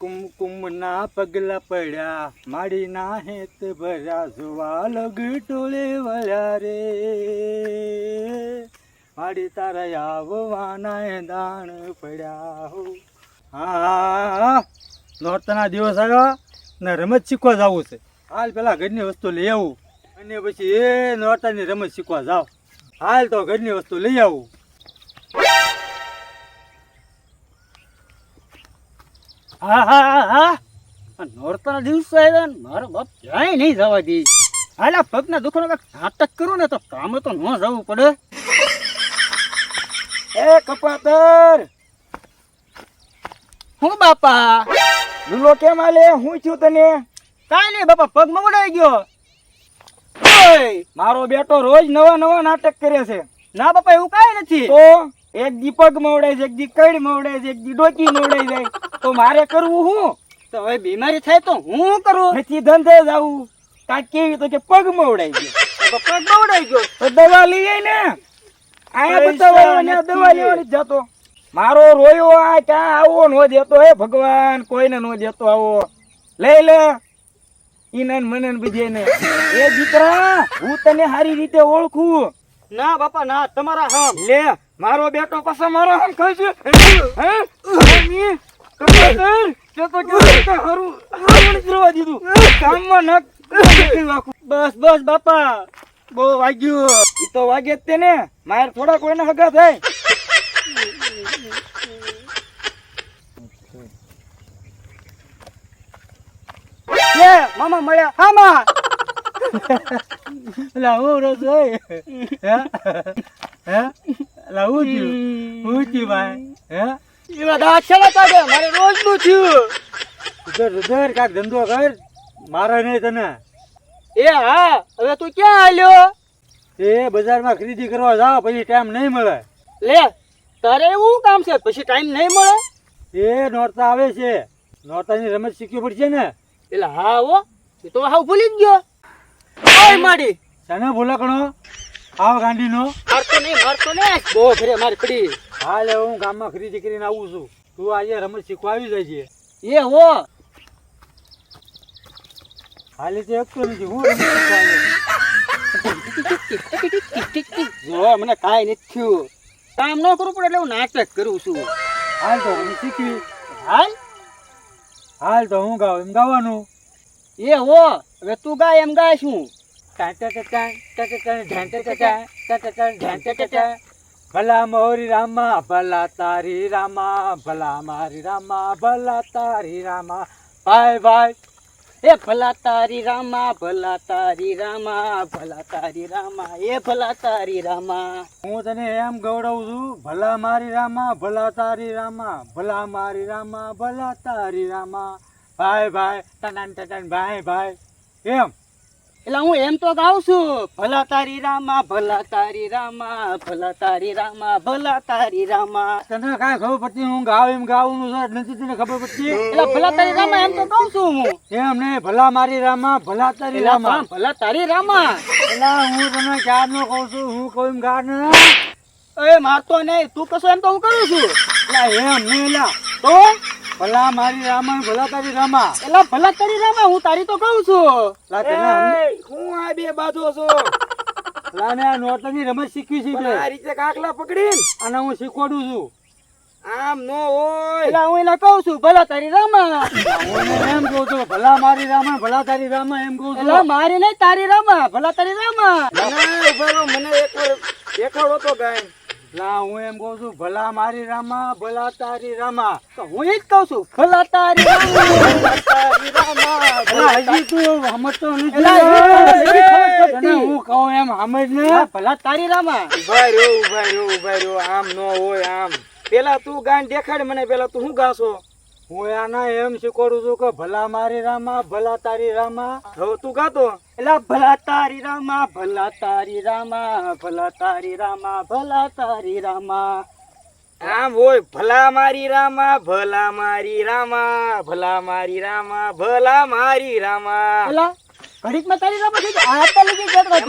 કુમકુમના પગલા પડ્યા માડીના હેત ભર્યા જોવા લગ ટોળે વળ્યા રે. માડી તારા આવવાના દાણ પડ્યા હો. હા, નોરતાના દિવસ આવ્યા ને રમત શીખવા જવું છે. હાલ પેલા ઘરની વસ્તુ લઈ આવું. અને પછી એ નોરતાની રમત શીખવા જાવ હાલ તો ઘરની વસ્તુ લઈ આવું. હા હા હા હા નોરતાના દિવસ આવ્યા ને મારો બાપ ક્યાંય નહીં જવા દે. હાલ પગના દુખનો કાંઈક નાટક કરું ને તો કામે તો ન જવું પડે. એ કપાતર. હું બાપા? લુલો કેમ આલે? હું છું તને? કાઈ નહીં બાપા પગ મવડાઈ ગયો. મારો બેટો રોજ નવા નવા નાટક કરે છે. ના બાપા એવું કઈ નથી. તો? એક દી પગ મવડાય છે એક દી કડ મવડાય છે એક દી ડોકી મવડાઈ જાય તો મારે કરવું હું? તો હવે બીમારી થાય તો હું કરું? નથી ધંધે જાવું કાંઈક કેવી તો કે પગ મવડાઈ ગયો. પગ મવડાઈ ગયો. તો દવા લઈ આવી ને. આયા બતાવવા ને દવા લેવાની જતો. મારો રોયો આ ક્યાં આવો નો દેતો હે ભગવાન કોઈને નો દેતો આવો. લઈ લે. ઈને મનન બીજે ને. બીજેને એ દીકરા હું તને સારી રીતે ઓળખું. ના બાપા ના તમારા હા લે મારો બેટો પાછો મારો આમ ખાય છે હે? બાપા બહુ વાગ્યું તો વાગે જ તે ને માર થોડા કોઈને હગા થાય મામા મળ્યા હામાં લા હું રોજ હોય હે હે લાવું હું થયું ભાઈ હે એવા દાંત છેલ્લા કાઢે મારે રોજનું થયું. ઉધર કાક ધંધો કર. મારે નહીં તને. એ હા હવે તું ક્યાં આલ્યો એ બજારમાં ખરીદી કરવા જાવ પછી ટાઈમ નહીં મળે. લે તારે એવું કામ છે પછી ટાઈમ નહીં મળે? એ નોરતા આવે છે. નોરતાની રમત શીખવી પડશે ને. એટલે હા હો એ તો હાવ ભૂલી જ ગયો. ઓય માડી. તને ભૂલકણો આવ ગાંડીનો. મારતો નહીં મારતો નહીં. બહુ ઘરે મારી પડી. હાલે હું ગામમાં ખરીદી કરીને આવું છું તું આજે રમત શીખવા આવી જાય છે એ હો હાલે તે એકતો નથી હું રમત શીખવા જો મને કાંઈ નથી થયું કામ ન કરવું પડે એટલે હું નાટક કરું છું હાલ તો હું શીખવી હાલ હાલ તો હું ગાવ એમ ગાવાનું એ હો હવે તું ગાય એમ ગાય શું ભલા મોરી રામા, ભલા તારી રામા, ભલા મારી રામા, ભલા તારી રામા. ભાઈ ભાઈ. એ ભલા તારી રામા, ભલા તારી રામા, ભલા તારી રામા, એ ભલા તારી રામા. હું તને એમ ગૌરવું છું, ભલા મારી રામા, ભલા તારી રામા, ભલા મારી રામા, ભલા તારી રામા. ભાઈ ભાઈ. ટન ટન ભાઈ ભાઈ. એમ. એટલે હું એમ તો ગાઉં છું ભલા તારી રામા ભલા તારી રામા ભલા તારી રામા ભલા તારી રામા. તને કાંઈ ખબર પડતી? હું ગાવ એમ ગાવાનું છે નથી તને ખબર પડતી? એટલે ભલા તારી રામા એમ તો કહું છું હું. એમ નહીં ભલા મારી રામા ભલા તારી રામા. ભલા તારી રામા. એટલે હું તને ક્યાર નો કહું છું? હું કહું એમ ગાર ને એ મારતો નહીં તું કશો એમ તો હું કરું છું. એટલે એમ નહીં એટલે તો? ભલા મારી રામા ભલા તારી રામા. એલા ભલા તારી રામા હું તારી તો કહું છું. લા તને હું આ બે બાજુ છો. લાને આ નોટની રમત શીખવી છે આ રીતે કાકલા પકડીને અને હું શીખવાડું છું. આમ નો હોય. એલા હું એને કહું છું ભલા તારી રામા. હું એમ કહું છું ભલા મારી રામા ભલા તારી રામા એમ કહું છું. એલા મારી નહીં તારી રામા ભલા તારી રામા. ના, ઊભા રહો, મને એકવાર દેખાડો તો ગાય. લા હું એમ કહું છું ભલા મારી રામા ભલા તારી રામા. તો હું એ જ કહું છું ભલા તારી રામા ભલા તારી રામા ભલા હજી તું સમજતો નથી. હું કહું એમ સમજ ને? ભલા તારી રામા. ઊભા રહ્યો ઊભા રહ્યો ઊભા રહ્યો. આમ નો હોય આમ. પેલા તું ગાય દેખાડ મને પેલા તું શું ગાશો? હું આના એમ શીખવાડું છું કે ભલા મારી રામા ભલા તારી રામા. હવે તું ગાતો? એલા ભલા તારી રામા ભલા તારી રામા ભલા તારી રામા ભલા તારી રામા. આમ હોય ભલા મારી રામા ભલા મારી રામા ભલા મારી રામા ભલા મારી રામા. ઘડીકમાં તારી રામા થઈ આ હતા લગી જતો હતો.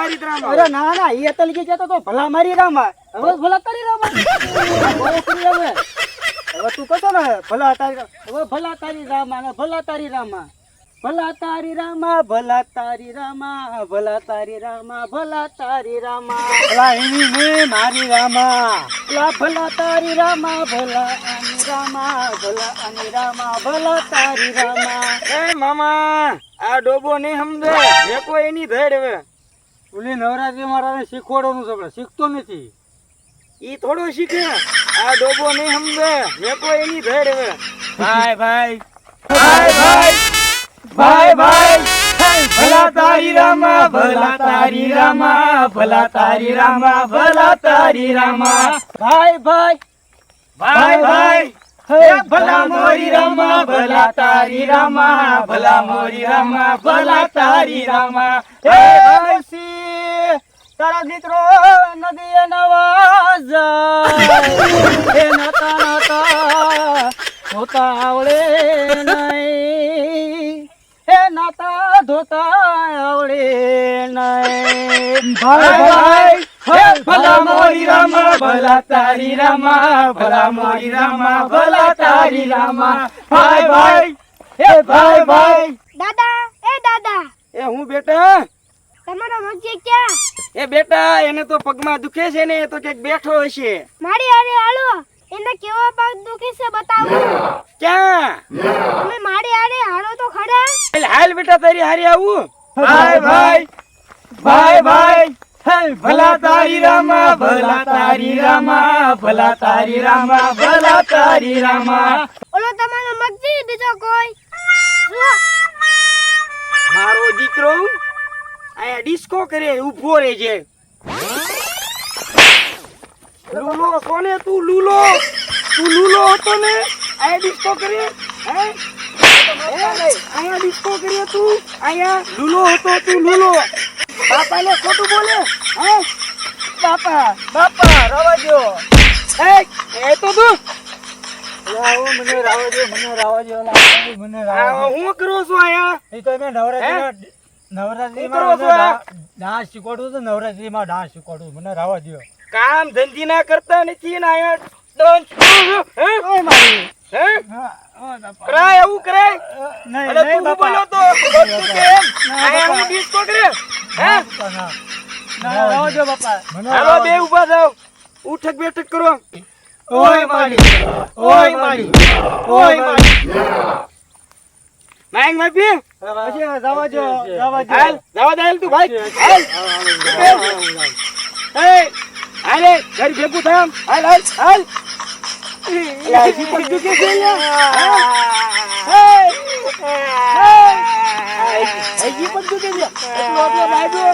મારી રામા અરે ના ના એ હતા લગી જતો તો ભલા મારી રામા. હવે ભલા તારી રામા. હવે તું ને? ભલા તારી હવે ભલા તારી રામા ને ભલા તારી રામા. ભલા તારી રામા, ભલા તારી રામા, ભલા તારી રામા, ભલા તારી રામા. ભલા એની ને મારી રામા. ભલા ભલા તારી રામા, ભલા અની રામા, ભલા અની રામા, ભલા તારી રામા. એ મામા, આ ડોબો નહીં સમજે. એકો એની ધડ હવે. ઓલી નવરાત્રી મારાને શીખવાડવાનું છે શીખતો નથી. ઈ થોડો શીખે. આ ડોબો નહીં સમજે. એકો એની ધડ હવે. ભાઈ ભાઈ. ભાઈ ભાઈ. ભાઈ ભાઈ ભલા તારી રામા ભલા તારી રામા ભલા તારી રામા ભલા તારી રામા. ભાઈ ભાઈ ભાઈ ભાઈ ભલા મોરી રામા ભલા તારી રામા ભલા મોરી રામા ભલા તારી રામા. હે હે તારા દીકરો નદીએ નવા જાય. એ નાતા નાતા આવડે નહીં. નાતા ધોતા આવડે નહીં. ભાઈ ભાઈ ભલા મોરી રામા ભલા તારી રામા ભલા મોરી રામા ભલા તારી રામા. ભાઈ ભાઈ હે ભાઈ ભાઈ દાદા એ દાદા. એ હું બેટા? તમારો ક્યાં? એ બેટા એને તો પગમાં દુખે છે ને એ તો ક્યાંક બેઠો હશે. મારી હારે હાલો. એને કેવો પગ દુખી છે બતાવો. ક્યાં? તમે મારી આડે હાડો તો ખરા. હાલ હાલ બેટા તારી હારી આવું. ભાઈ ભાઈ ભાઈ ભાઈ. ભલા તારી રામા ભલા તારી રામા ભલા તારી રામા ભલા તારી રામા. ઓલો તમારો મગજી બીજો કોઈ. મારો દીકરો અહીંયા ડિસ્કો કરે ઊભો રહે છે લૂલો કોને તું લૂલો? તું લૂલો હતો ને? અહીંયા ડિસ્કો કરી હે? અહીંયા ડિસ્કો કરે તું? અહીંયા લૂલો હતો તું લૂલો. બાપાને ખોટું બોલે? હે? બાપા બાપા રવા દો એ એ તો તું. મને રાવા દો મને રાવા દો મને રાવા હું કરું છું અહીંયા? એ તો મેં નવરાત્રીમાં? ડાન્સ શીખવાડું તો નવરાત્રીમાં ડાન્સ શીખવાડું મને રાવા દો કામ ધંધી ના કરતા નથી ને કરાય એવું કરાય નહીં તું બોલો તો? બધું હું disco કરે હે ના, બાપા, ના. ના, રાવા દો બાપા. હાલો બે ઊભા થાવ. ઉઠક બેઠક કરો. ઓય પછી હાલ જવા દે તું ભાઈ. હાલ. એ હાલે ઘર ભેગું થામ હાલ હાલ હાલ પણ છે? હજી પણ છે? એટલું આપણે લાગ્યો?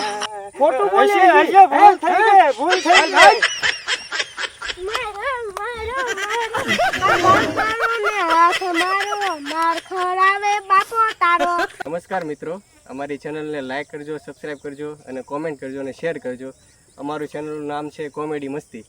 ખોટું બોલે હશે, ભૂલ થઈ ગઈ, ભૂલ થઈ ગઈ. ને નમસ્કાર મિત્રો અમારી ચેનલને લાઈક કરજો સબસ્ક્રાઈબ કરજો અને કોમેન્ટ કરજો અને શેર કરજો અમારું ચેનલનું નામ છે કોમેડી મસ્તી